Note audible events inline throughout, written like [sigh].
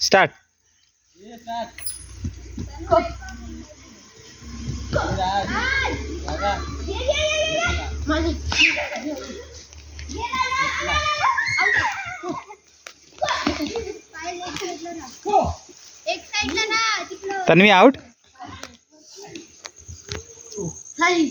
Start एक साईडला ना तिकडं तन्वी आउट खाली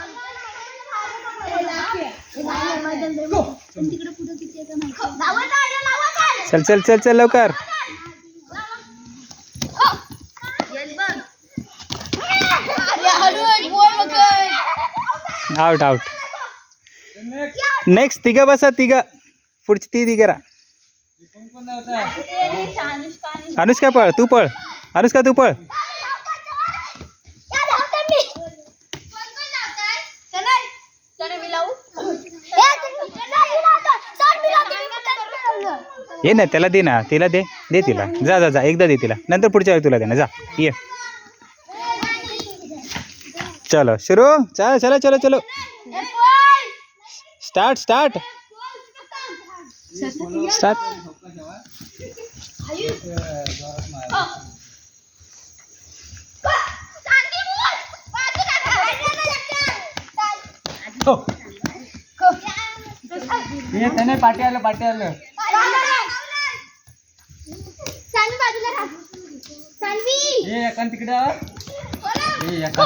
चल चल चल चल लवकर. आउट आउट नेक्स्ट तिघ बसा तिघ. पुढची ती तिघ राहा. अनुष्का पळ तू पळ. अनुष्का तू पळ. ये ना त्याला दे ना तिला दे दे तिला. जा जा जा एकदा दे तिला. नंतर पुढच्या वेळी तुला दे ना जा. ये. चलो सुरू चलो चलो चलो चलो. स्टार्ट स्टार्ट स्टार्ट हे. त्याने पाठी आलं पाठी आलं. सानवी. हे एकान तिकडं हे एका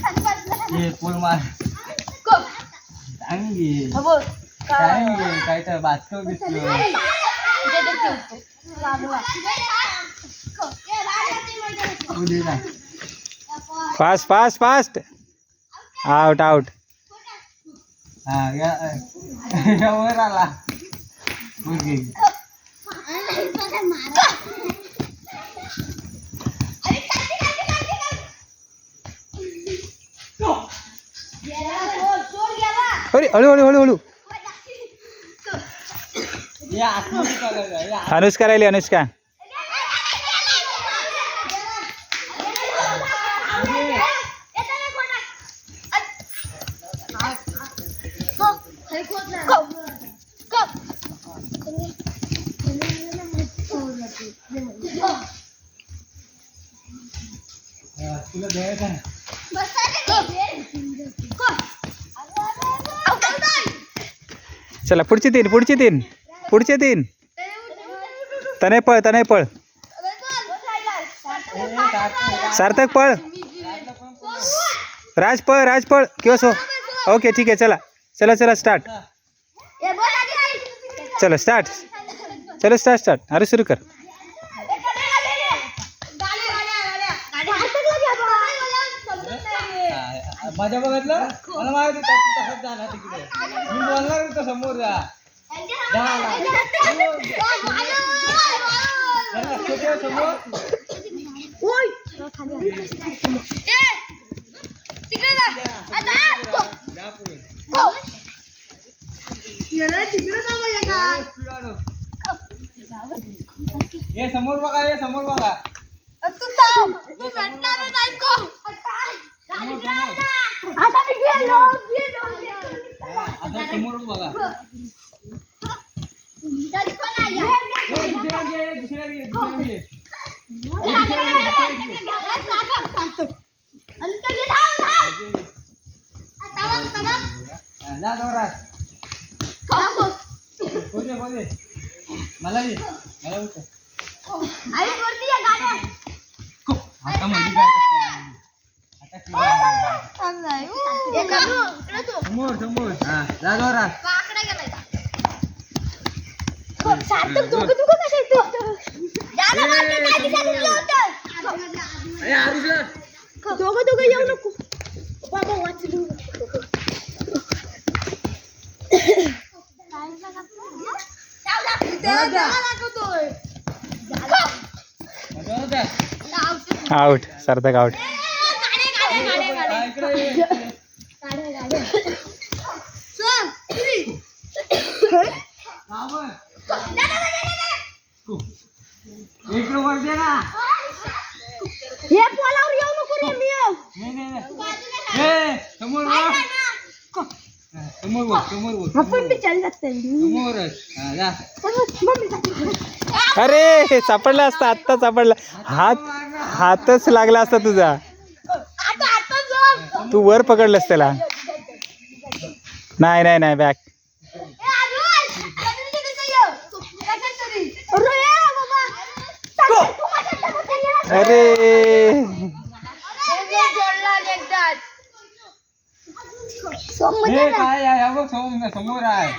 सानवी बाजूला राहा. हे पोल मार गो. चांगली हा बोल. चांगली काय तर बातकं दिसलं इथे ते ठेवतो. बाजूला. गो. ए, राहा, ते मैदानात. उडी ना fast fast fast out out हा या या वर आला अरे हळू हळू हळू. अनुष्का राहिली अनुष्का. तुला द्यायचं आहे. चला पुढची तीन पुढची तीन पुढचे तीन. तने पळ तने पळ सार्थक पळ. राज पळ राज पळ किंवा सो ओके ठीक आहे चला. चला चला स्टार्ट चलो स्टार्ट चलो स्टार्ट स्टार्ट अरे सुरू कर. माझ्या बघितलं मला माहिती होतं तू तसंच जाणार तिकडे मी बोलणार होतो समोर जा जरा लक्ष ठेव समोर जा पुढे ये समोर बघा ये समोर बघा आता मी गेलो गेलो हा, आता समोर बघा तरी पण आहे. ए, दुसऱ्या घे दुसऱ्या घे दुसऱ्या घे हा, जा जोरात बोले बोले मला दे मला उचल. आता मध्ये काय करते? आता किती? दोघं दोघं येऊ नको बाबा आउट सर्दक आउट. गाडे दे ना हे पोलावर येऊ नको रे मी नाही नाही. ए, समोर समोर समोर आपण बी चाल लागतंय अरे सापडला असता आत्ता सापडला हात हातच लागला असता तुझा तू वर पकडलंस त्याला. नाही नाही नाही बॅक अरे! समोर आहे.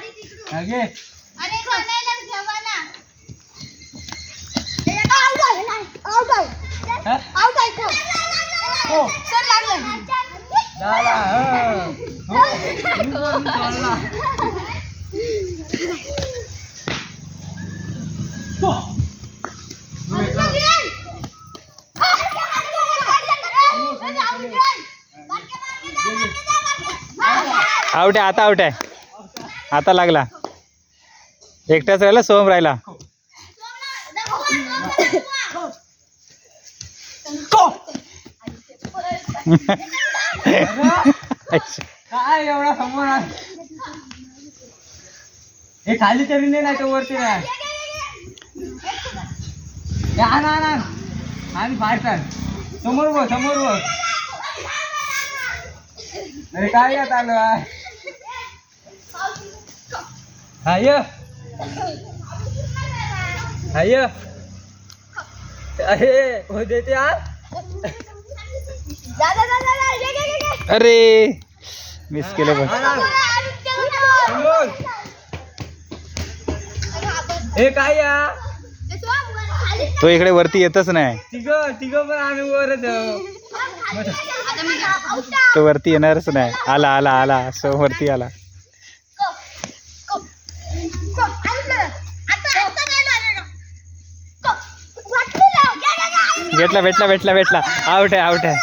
आउट आउट हा? आउट हो हा. इकडं. आउट आहे आता आउट आहे आता लागला एकटाच राहिला सोहम राहिला [laughs] [laughs] काय एवढा समोर हे खाली तरी नाही तर वरती नाही आण आण आण. आणि काढ समोर बघ समोर बघ. अरे काय यात आलं आहे? हा ये. हा ये. अरे हो देते आज अरे मिस केलं बघ. हे काय या? तो इकडे वरती येतच नाही. तिघ तिघ पण आम्ही वरच आहो. तो वरती येणारच नाही. आला आला आला. सोहम वरती आला. भेटला भेटला भेटला भेटला. आउट आहे आउट आहे.